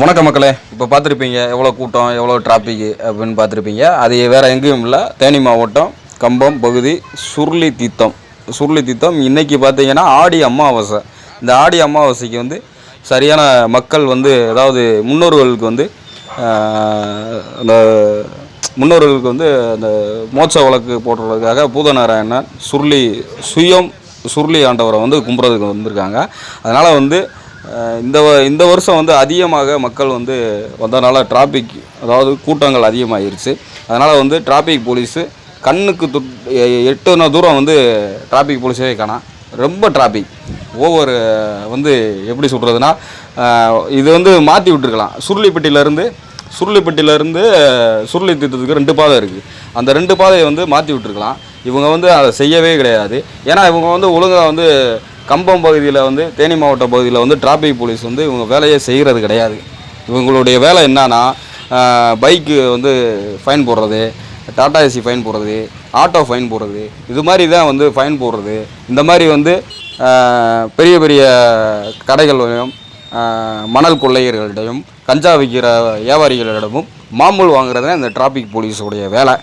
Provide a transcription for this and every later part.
வணக்க மக்களே. இப்போ பார்த்துருப்பீங்க எவ்வளோ கூட்டம் எவ்வளோ டிராஃபிக்கு அப்படின்னு பார்த்துருப்பீங்க. அது வேறு எங்கேயும் இல்லை. தேனி மாவட்டம் கம்பம் பகுதி சுருளி தீர்த்தம். சுருளி தீர்த்தம் இன்றைக்கி பார்த்தீங்கன்னா ஆடி அமாவாசை. இந்த ஆடி அமாவாசைக்கு வந்து சரியான மக்கள் வந்து அதாவது முன்னோர்களுக்கு வந்து அந்த முன்னோர்களுக்கு வந்து அந்த மோட்ச வழக்கு போடுறதுக்காக பூதநாராயணன் சுருளி சுயம் சுருளி ஆண்டவரை வந்து கும்புறதுக்கு வந்திருக்காங்க. அதனால் வந்து இந்த வ- இந்த வருஷம் வந்து அதிகமாக மக்கள் வந்து வந்ததுனால டிராஃபிக் அதாவது கூட்டங்கள் அதிகமாகிருச்சு அதனால் வந்து டிராஃபிக் போலீஸு கண்ணுக்கு துட் எ- எட்டுன தூரம் வந்து டிராஃபிக் போலீஸே காணாம் ரொம்ப டிராஃபிக் ஒவ்வொரு வந்து எப்படி சொல்கிறதுனா இது வந்து மாற்றி விட்டுருக்கலாம். சுருளிப்பட்டியிலேருந்து சுருளிப்பட்டியிலேருந்து சுருளி தீர்த்தத்துக்கு ரெண்டு பாதை இருக்குது அந்த ரெண்டு பாதையை வந்து மாற்றி விட்டுருக்கலாம். இவங்க வந்து அதை செய்யவே கிடையாது. ஏன்னா இவங்க வந்து ஒழுங்காக வந்து கம்பம் பகுதியில் வந்து தேனி மாவட்ட பகுதியில் வந்து டிராஃபிக் போலீஸ் வந்து இவங்க வேலையே செய்கிறது கிடையாது. இவங்களுடைய வேலை என்னன்னா பைக்கு வந்து ஃபைன் போடுறது டாடா ஏசி ஃபைன் போடுறது ஆட்டோ ஃபைன் போடுறது இது மாதிரி தான் வந்து ஃபைன் போடுறது. இந்த மாதிரி வந்து பெரிய பெரிய கடைகளையும் மணல் கொள்ளையர்களிடையும் கஞ்சா விற்கிற வியாபாரிகளிடமும் மாமூல் வாங்குறது தான் இந்த டிராஃபிக் போலீஸுடைய வேலை.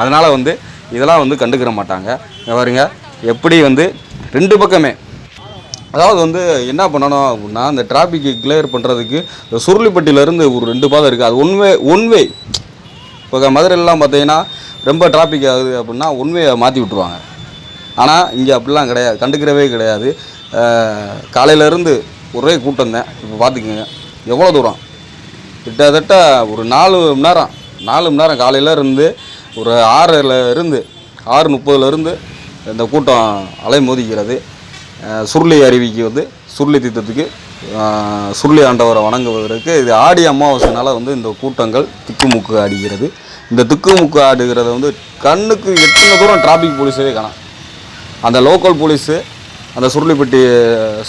அதனால் வந்து இதெல்லாம் வந்து கண்டுக்கிற மாட்டாங்க. பாருங்க எப்படி வந்து ரெண்டு பக்கமே அதாவது வந்து என்ன பண்ணணும் அப்படின்னா அந்த டிராஃபிக்கு கிளியர் பண்ணுறதுக்கு இந்த சுருளிப்பட்டியிலேருந்து ஒரு ரெண்டு பாதை இருக்குது அது ஒன்வே ஒன்வே இப்போ மதுரையிலலாம் பார்த்தீங்கன்னா ரொம்ப டிராஃபிக் ஆகுது அப்படின்னா ஒன்வே மாற்றி விட்ருவாங்க ஆனால் இங்கே அப்படிலாம் கிடையாது. கண்டுக்கிறவே கிடையாது. காலையிலேருந்து ஒரே கூட்டம் தான். இப்போ பார்த்துக்குங்க. எவ்வளோ தூரம்? கிட்டத்தட்ட ஒரு நாலு மணி நேரம். நாலு மணி நேரம் காலையில் இருந்து ஒரு ஆறில் இருந்து ஆறு முப்பதுலேருந்து இந்த கூட்டம் அலைமோதிக்கிறது. மோதிக்கிறது சுருளி அருவிக்கு வந்து சுருளி தீர்த்தத்துக்கு சுருளி ஆண்டவரை வணங்குவதற்கு இது ஆடி அமாவாசைனால வந்து இந்த கூட்டங்கள் திக்குமுக்கு ஆடுகிறது. இந்த திக்குமுக்கு ஆடுகிறத வந்து கண்ணுக்கு எத்தனை தூரம் டிராஃபிக் போலீஸே காணும். அந்த லோக்கல் போலீஸு அந்த சுருளிப்பட்டி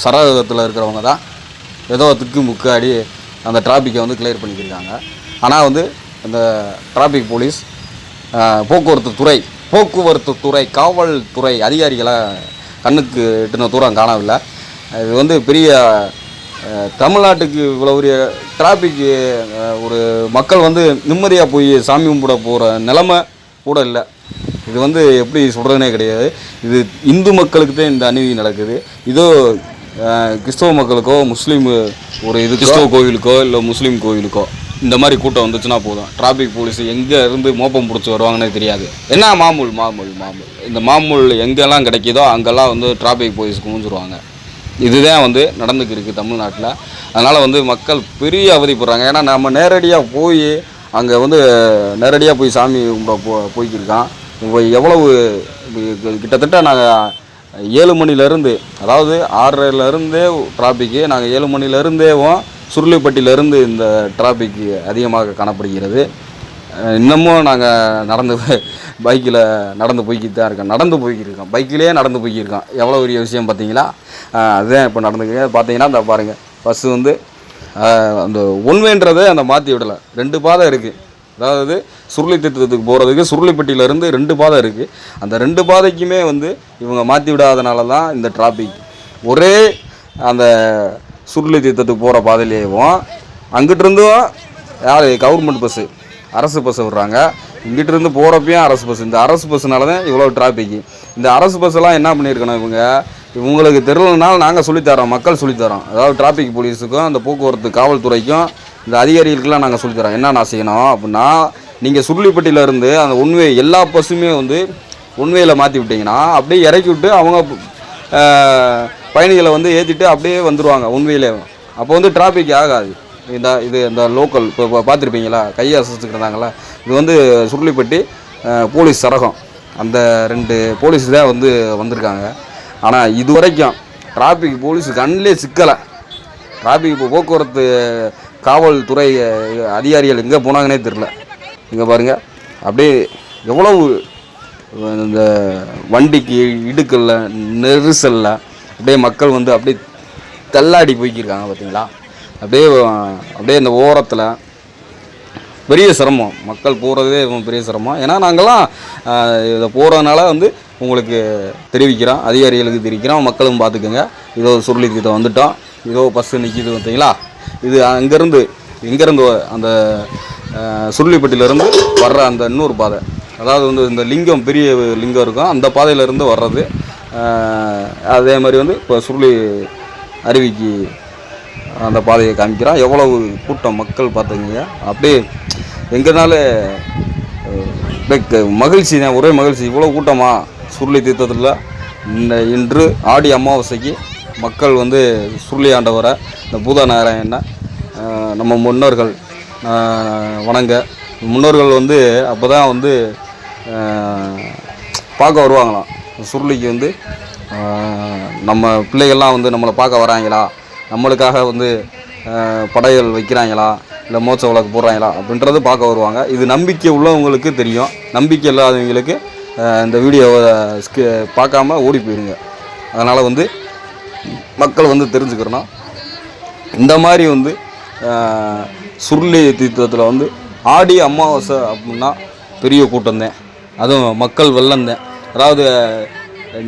சரகத்தில் இருக்கிறவங்க தான் ஏதோ திக்கு முக்காடி அந்த டிராஃபிக்கை வந்து கிளியர் பண்ணிக்கிருக்காங்க. ஆனால் வந்து அந்த டிராஃபிக் போலீஸ் போக்குவரத்து துறை போக்குவரத்து துறை காவல்துறை அதிகாரிகளை கண்ணுக்கு எட்டின தூரம் காணவில்லை. இது வந்து பெரிய தமிழ்நாட்டுக்கு இவ்வளோ பெரிய டிராஃபிக்கு ஒரு மக்கள் வந்து நிம்மதியாக போய் சாமி கும்பிட போகிற நிலமை கூட இல்லை. இது வந்து எப்படி சொல்கிறதுனே கிடையாது. இது இந்து மக்களுக்கு தான் இந்த அநீதி நடக்குது. இதோ கிறிஸ்தவ மக்களுக்கோ முஸ்லீம் ஒரு இது கிறிஸ்தவ கோவிலுக்கோ இல்லை முஸ்லீம் கோவிலுக்கோ? இந்த மாதிரி கூட்டம் வந்துச்சுன்னா போதும். டிராஃபிக் போலீஸ் எங்கே இருந்து மோப்பம் பிடிச்சி வருவாங்கன்னே தெரியாது. என்ன மாமூல் மாமூல் மாமூல்? இந்த மாமூல் எங்கெல்லாம் கிடைக்கிதோ அங்கெல்லாம் வந்து டிராஃபிக் போலீஸ் குமிஞ்சிருவாங்க இதுதான் வந்து நடந்துக்கு இருக்குது தமிழ்நாட்டில். அதனால் வந்து மக்கள் பெரிய அவதிப்படுறாங்க. ஏன்னா நம்ம நேரடியாக போய் அங்கே வந்து நேரடியாக போய் சாமி கும்பிட போ போய்க்கிருக்கான். இப்போ எவ்வளவு கிட்டத்தட்ட நாங்கள் ஏழு மணிலேருந்து அதாவது ஆறரைலேருந்தே டிராஃபிக்கு நாங்கள் ஏழு மணிலேருந்தேவும் சுருளிப்பட்டியிலேருந்து இந்த டிராஃபிக் அதிகமாக காணப்படுகிறது. இன்னமும் நாங்கள் நடந்து பைக்கில் நடந்து போய்க்கிட்டு தான் இருக்கோம். நடந்து போய்க்கிருக்கோம். பைக்கிலே நடந்து போய்க்கிருக்கோம். எவ்வளோ பெரிய விஷயம் பார்த்தீங்களா? அதுதான் இப்போ நடந்துக்கு பார்த்தீங்கன்னா இந்த பாருங்கள் பஸ்ஸு வந்து அந்த ஒன்வேன்றதை அந்த மாற்றி விடலை. ரெண்டு பாதை இருக்குது அதாவது சுருளி திட்டத்துக்கு போகிறதுக்கு சுருளிப்பட்டியிலேருந்து ரெண்டு பாதை இருக்குது அந்த ரெண்டு பாதைக்குமே வந்து இவங்க மாற்றி விடாதனால தான் இந்த டிராஃபிக் ஒரே அந்த சுருளி தீர்த்தத்துக்கு போகிற பாதையிலேயும் அங்கிட்டிருந்தும் யார்? கவர்மெண்ட் பஸ்ஸு அரசு பஸ்ஸை விடுறாங்க. இங்கிட்டிருந்து போகிறப்பையும் அரசு பஸ் இந்த அரசு பஸ்ஸுனால தான் இவ்வளோ டிராஃபிக்கு இந்த அரசு பஸ்ஸெல்லாம் என்ன பண்ணியிருக்கணும் இவங்க? இவங்களுக்கு தெரியலனாலும் நாங்கள் சொல்லித்தரோம் மக்கள் சொல்லித்தரோம். அதாவது டிராஃபிக் போலீஸுக்கும் அந்த போக்குவரத்து காவல்துறைக்கும் இந்த அதிகாரிகளுக்கெல்லாம் நாங்கள் சொல்லித்தரோம். என்னென்ன செய்யணும்? அப்படின்னா நீங்கள் சுருளிப்பட்டியிலேருந்து அந்த ஒன்வே எல்லா பஸ்ஸுமே வந்து உண்மையில் மாற்றி விட்டீங்கன்னா அப்படியே இறக்கி விட்டு அவங்க பயணிகளை வந்து ஏற்றிட்டு அப்படியே வந்துடுவாங்க உண்மையிலே. அப்போ வந்து டிராஃபிக் ஆகாது. இந்த இது இந்த லோக்கல் இப்போ பார்த்துருப்பீங்களா? கையை இருந்தாங்களா இது வந்து சுருளிப்பட்டி போலீஸ் சரகம். அந்த ரெண்டு போலீஸ் தான் வந்து வந்திருக்காங்க. ஆனால் இது வரைக்கும் டிராஃபிக் போலீஸ் கண்ணிலே சிக்கலை. டிராஃபிக் இப்போ போக்குவரத்து காவல்துறை அதிகாரிகள் எங்கே போனாங்கன்னே தெரில இங்கே பாருங்கள் அப்படியே எவ்வளவு இந்த வண்டிக்கு இடுக்கல்ல நெரிசலில் அப்படியே மக்கள் வந்து அப்படியே தள்ளாடி போய்க்கிருக்காங்க பார்த்தீங்களா? அப்படியே அப்படியே இந்த ஓரத்தில் பெரிய சிரமம். மக்கள் போகிறதே பெரிய சிரமம். ஏன்னா நாங்கள்லாம் இதை போகிறதுனால வந்து உங்களுக்கு தெரிவிக்கிறோம் அதிகாரிகளுக்கு தெரிவிக்கிறோம் மக்களும் பார்த்துக்கோங்க. இதோ சுருளிக்கிட்ட வந்துட்டோம். இதோ பஸ்ஸு நிற்கிது பார்த்தீங்களா? இது அங்கேருந்து எங்கேருந்து அந்த அஹ், சுருளிப்பட்டியிலேருந்து வர்ற அந்த இன்னொரு பாதை. அதாவது வந்து இந்த லிங்கம் பெரிய லிங்கம் இருக்கும். அந்த பாதையிலேருந்து வர்றது அதே மாதிரி வந்து இப்போ சுருளி அருவிக்கு அந்த பாதையை காமிக்கிறான் எவ்வளவு கூட்டம் மக்கள் பார்த்துங்க அப்படியே எங்கனால மகிழ்ச்சி தான் ஒரே மகிழ்ச்சி. இவ்வளோ கூட்டமா சுருளி தீர்த்தத்தில் இந்த இன்று ஆடி அமாவாசைக்கு மக்கள் வந்து சுருளி ஆண்டவரை இந்த பூதநாராயணனை ஆஹ், நம்ம முன்னோர்கள் வணங்க. முன்னோர்கள் வந்து அப்போ தான் வந்து பார்க்க வருவாங்களாம். சுருளிக்கு வந்து நம்ம பிள்ளைகள்லாம் வந்து நம்மளை பார்க்க வராங்களா? நம்மளுக்காக வந்து படைகள் வைக்கிறாங்களா? இல்லை மோச்ச விளக்கு போடுறாங்களா? அப்படின்றது பார்க்க வருவாங்க. இது நம்பிக்கை உள்ளவங்களுக்கு தெரியும். நம்பிக்கை இல்லாதவங்களுக்கு இந்த வீடியோவை ஸ்கி பார்க்காம ஓடி போயிடுங்க அதனால் வந்து மக்கள் வந்து தெரிஞ்சுக்கிறணும் இந்த மாதிரி வந்து சுருளி தீர்த்தத்தில் வந்து ஆடி அமாவாசை அப்படின்னா பெரிய கூட்டம்தான். அதுவும் மக்கள் வெள்ளம்தான். அதாவது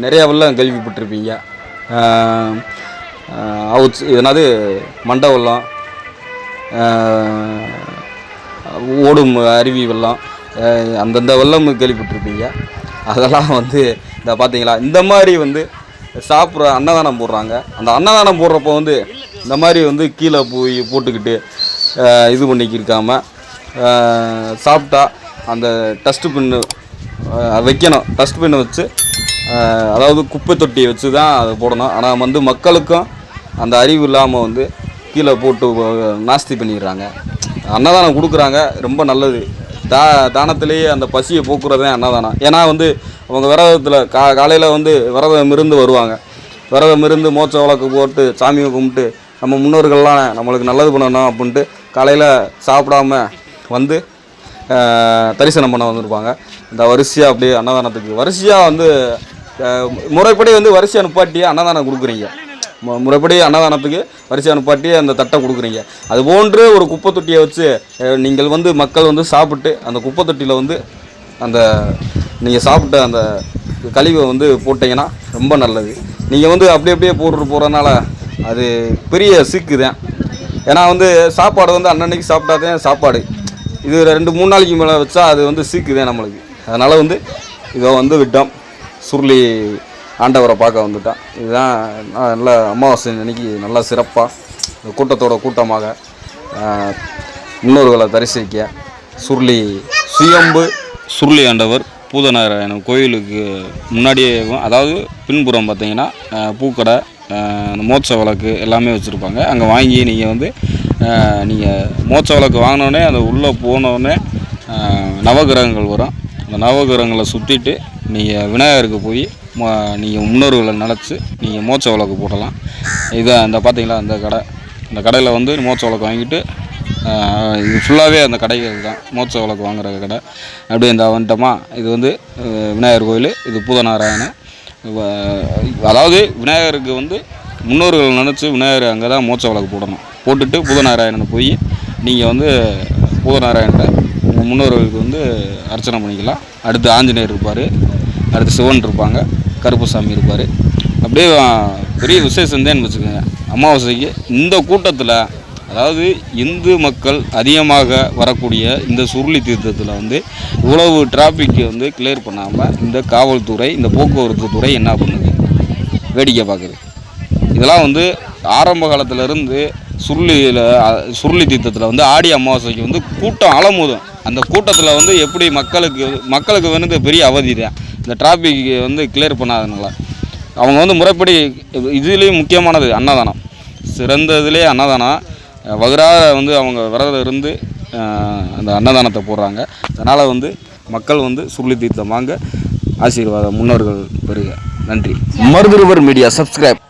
நிறைய வெள்ளம் கேள்விப்பட்டிருப்பீங்க. அவுட்ஸ் என்னது மண்டை வெள்ளம் ஓடும் அருவி வெள்ளம் அந்தந்த வெள்ளம் கேள்விப்பட்டிருப்பீங்க. அதெல்லாம் வந்து இந்த பார்த்தீங்களா இந்த மாதிரி வந்து சாப்பிட்ற அன்னதானம் போடுறாங்க. அந்த அன்னதானம் போடுறப்போ வந்து இந்த மாதிரி வந்து கீழே போய் போட்டுக்கிட்டு இது பண்ணிக்கிருக்காமல் சாப்பிட்டா அந்த டஸ்ட்டு பின்னு வைக்கணும். டஸ்ட்பின்னை வச்சு அதாவது குப்பை தொட்டியை வச்சு தான் அதை போடணும். ஆனால் வந்து மக்களுக்கும் அந்த அறிவு இல்லாமல் வந்து கீழே போட்டு நாஸ்தி பண்ணிடுறாங்க. அன்னதானம் கொடுக்குறாங்க. ரொம்ப நல்லது. தா தானத்திலேயே அந்த பசியை போக்குறதே அன்னதானம். ஏன்னா வந்து அவங்க விரதத்தில் கா காலையில் வந்து விரதம் இருந்து வருவாங்க. விரதம் இருந்து மோச்ச விளக்கு போட்டு சாமியை கும்பிட்டு நம்ம முன்னோர்கள்லாம் நம்மளுக்கு நல்லது பண்ணணும் அப்படின்ட்டு காலையில் சாப்பிடாம வந்து தரிசனம் பண்ண வந்திருப்பாங்க. இந்த வரிசையாக அப்படியே அன்னதானத்துக்கு. வரிசையாக வந்து முறைப்படி வந்து வரிசை அனுப்பாட்டி அன்னதானம் கொடுக்குறீங்க. முறைப்படி அன்னதானத்துக்கு வரிசை அனுப்பாட்டி அந்த தட்டை கொடுக்குறீங்க. அது போன்று ஒரு குப்பை தொட்டியை வச்சு நீங்கள் வந்து மக்கள் வந்து சாப்பிட்டு அந்த குப்பை தொட்டியில் வந்து அந்த நீங்கள் சாப்பிட்ட அந்த கழிவை வந்து போட்டிங்கன்னா ரொம்ப நல்லது. நீங்கள் வந்து அப்படி அப்படியே போட்டுட்டு போகிறதுனால அது பெரிய சிக்கு தான் ஏன்னா வந்து சாப்பாடு வந்து அன்னன்னைக்கு சாப்பிட்டாதான் சாப்பாடு. இது ரெண்டு மூணு நாளைக்கு மேலே வச்சா அது வந்து சீக்குதே நம்மளுக்கு. அதனால் வந்து இதை வந்து விட்டோம். சுருளி ஆண்டவரை பார்க்க வந்துட்டான். இதுதான் நான் நல்ல அமாவாசை அன்னைக்கு நல்லா சிறப்பாக கூட்டத்தோட கூட்டமாக முன்னோர்களை தரிசிக்க சுருளி சுயம்பு சுருளி ஆண்டவர் பூதநாராயணன் கோயிலுக்கு முன்னாடியே அதாவது பின்புறம் பார்த்தீங்கன்னா பூக்கடை மோட்ச விளக்கு எல்லாமே வச்சுருப்பாங்க. அங்கே வாங்கி நீங்கள் வந்து நீங்கள் மோட்ச விளக்கு வாங்கினோடனே அந்த உள்ளே போனோடனே நவகிரகங்கள் வரும். அந்த நவகிரகங்களை சுற்றிட்டு நீங்கள் விநாயகருக்கு போய் நீங்கள் முன்னோர்களை நினச்சி நீங்கள் மோச்ச விளக்கு போடலாம். இதை அந்த பார்த்தீங்களா அந்த கடை. இந்த கடையில் வந்து மோச்ச விளக்கு வாங்கிட்டு இது ஃபுல்லாகவே அந்த கடைகள் தான். மோச்ச விளக்கு வாங்குற கடை. அப்படியே இந்த வந்துட்டோமா இது வந்து விநாயகர் கோயில் இது பூதநாராயணன். அதாவது விநாயகருக்கு வந்து முன்னோர்கள் நினச்சி விநாயகர் அங்கே தான் மோச்ச விளக்கு போடணும். போட்டுட்டு பூதநாராயணனை போய் நீங்கள் வந்து பூதநாராயணனை உங்கள் முன்னோர்களுக்கு வந்து அர்ச்சனை பண்ணிக்கலாம். அடுத்து ஆஞ்சநேயர் இருப்பார். அடுத்து சிவன் இருப்பாங்க. கருப்பசாமி இருப்பார். அப்படியே பெரிய விசேஷந்தேன்னு வச்சுக்கோங்க. அமாவாசைக்கு இந்த கூட்டத்தில் அதாவது இந்து மக்கள் அதிகமாக வரக்கூடிய இந்த சுருளி தீர்த்தத்தில் வந்து இவ்வளவு டிராஃபிக்கை வந்து கிளியர் பண்ணாமல் இந்த காவல்துறை இந்த போக்குவரத்து துறை என்ன பண்ணுது? வேடிக்கை பார்க்குது. இதெல்லாம் வந்து ஆரம்ப காலத்திலேருந்து சுருளியில் சுருளி தீர்த்தத்தில் வந்து ஆடி அமாவாசைக்கு வந்து கூட்டம் அலமுதும். அந்த கூட்டத்தில் வந்து எப்படி மக்களுக்கு மக்களுக்கு வந்து பெரிய அவதி தான் இந்த டிராஃபிக் வந்து கிளியர் பண்ணாதனால. அவங்க வந்து முறைப்படி இதுலேயும் முக்கியமானது அன்னதானம். சிறந்ததுலேயே அன்னதானம். வகுறாத வந்து அவங்க விரதம் இருந்து அந்த அன்னதானத்தை போடுறாங்க. அதனால் வந்து மக்கள் வந்து சுருளி தீர்த்தம் வாங்க ஆசீர்வாதம் முன்னோர்கள் பெறுக. நன்றி. மருதுருவர் மீடியா சப்ஸ்கிரைப்